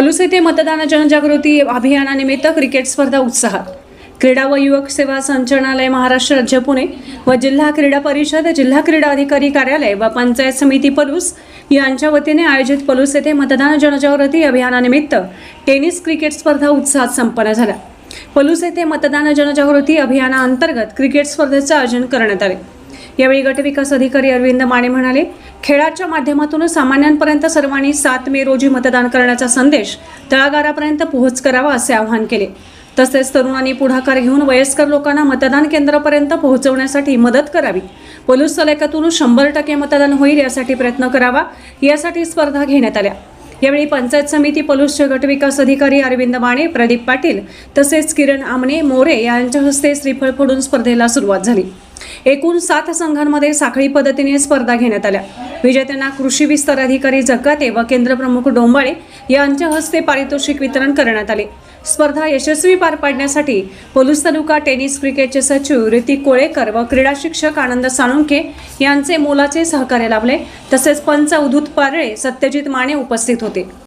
पलूस येथे मतदान जनजागृती अभियानानिमित्त क्रिकेट स्पर्धा उत्साहात. क्रीडा व युवक सेवा संचालनालय महाराष्ट्र राज्य पुणे व जिल्हा क्रीडा परिषद जिल्हा क्रीडा अधिकारी कार्यालय व पंचायत समिती पलूस यांच्या वतीने आयोजित पलूस येथे मतदान जनजागृती अभियानानिमित्त टेनिस क्रिकेट स्पर्धा उत्साहात संपन्न झाल्या. पलूस येथे मतदान जनजागृती अभियानाअंतर्गत क्रिकेट स्पर्धेचे आयोजन करण्यात आले. यावेळी गटविकास अधिकारी अरविंद माने म्हणाले खेळाच्या माध्यमातून सामान्यांपर्यंत सर्वांनी सात मे रोजी मतदान करण्याचा संदेश तळागारापर्यंत पोहोच करावा असे आवाहन केले. तसेच तरुणांनी पुढाकार घेऊन वयस्कर लोकांना मतदान केंद्रापर्यंत पोहोचवण्यासाठी मदत करावी. पोलीस सलाक्यातून शंभर टक्के मतदान होईल यासाठी प्रयत्न करावा यासाठी स्पर्धा घेण्यात आल्या. यावेळी पंचायत समिती पलूसचे गटविकास अधिकारी अरविंद माने प्रदीप पाटील तसेच किरण आमने मोरे यांच्या हस्ते श्रीफळ फोडून स्पर्धेला सुरुवात झाली. एकूण सात संघांमध्ये साखळी पद्धतीने स्पर्धा घेण्यात आल्या. विजेत्यांना कृषी विस्तार अधिकारी जकाते व केंद्रप्रमुख डोंबाळे यांच्या हस्ते पारितोषिक वितरण करण्यात आले. स्पर्धा यशस्वी पार पाडण्यासाठी पोलीस तालुका टेनिस क्रिकेटचे सचिव ऋतिक कोळेकर व क्रीडा शिक्षक आनंद साळुंखे यांचे मोलाचे सहकार्य लाभले. तसेच पंच उधूत पारळे सत्यजित माने उपस्थित होते.